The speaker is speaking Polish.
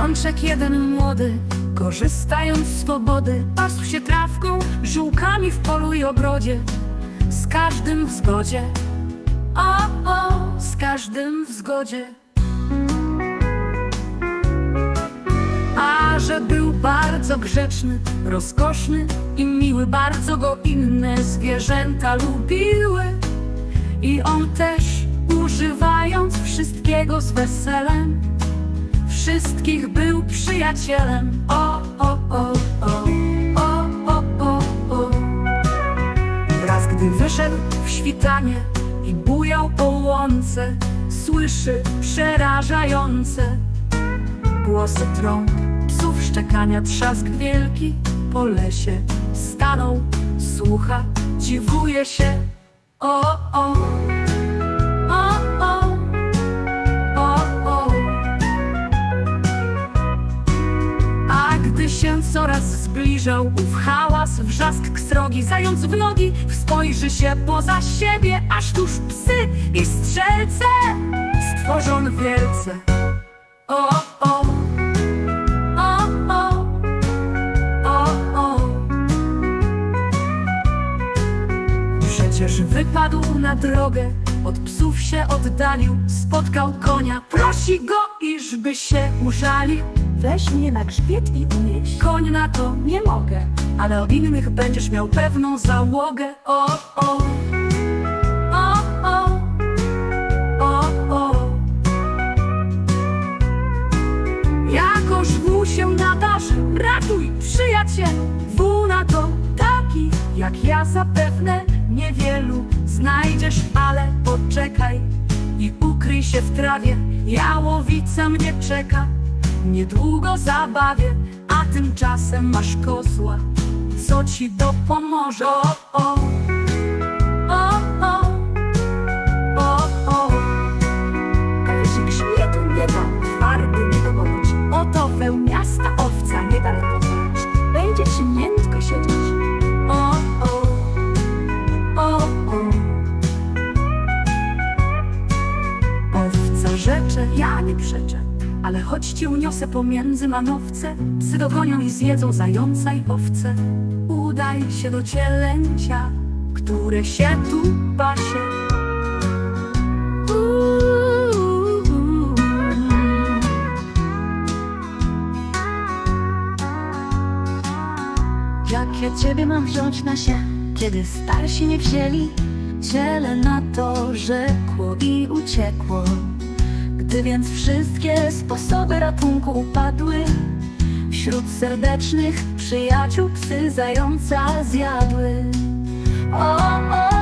Pączek jeden młody, korzystając z swobody, pasł się trawką, żółkami w polu i ogrodzie. Z każdym w zgodzie, o, o, z każdym w zgodzie. A że był bardzo grzeczny, rozkoszny i miły, bardzo go inne zwierzęta lubiły. I on też, używając wszystkiego z weselem, wszystkich był przyjacielem. O, o, o, o, o, o, o, o. Raz gdy wyszedł w świtanie i bujał po łące, słyszy przerażające głosy trąb, psów szczekania, trzask wielki po lesie. Stanął, słucha, dziwuje się. O, o, o, się coraz zbliżał ów hałas, wrzask srogi, zając w nogi, spojrzy się poza siebie, aż tuż psy i strzelce stworzon wielce. O, o. Przecież wypadł na drogę, od psów się oddalił, spotkał konia, prosi go, iżby się użalił. Weź mnie na grzbiet i unieś. Koń na to nie mogę, ale od innych będziesz miał pewną załogę. O, o, o, o, o, o. Wół się nadarzy, ratuj, przyjacielu. Wół na to taki, jak ja zapewne niewielu znajdziesz, ale poczekaj i ukryj się w trawie. Jałowica mnie czeka, niedługo zabawię, a tymczasem masz kozła, co ci dopomoże. O, o, o, o, o, o. Że grzbietu nie dam, twardy nie dogodź. Oto wełniasta owca nie da lepować. Będzie ci miętko siedzieć. O, o, o, o. Owca rzecze, ja nie przeczę, ale choć ci uniosę pomiędzy manowce, psy dogonią i zjedzą zająca i owce. Udaj się do cielęcia, które się tu pasie. Jak ja ciebie mam wziąć na się, kiedy starsi nie wzięli? Ciele na to rzekło i uciekło. Gdy więc wszystkie sposoby ratunku upadły, wśród serdecznych przyjaciół psy zająca zjadły. O, o,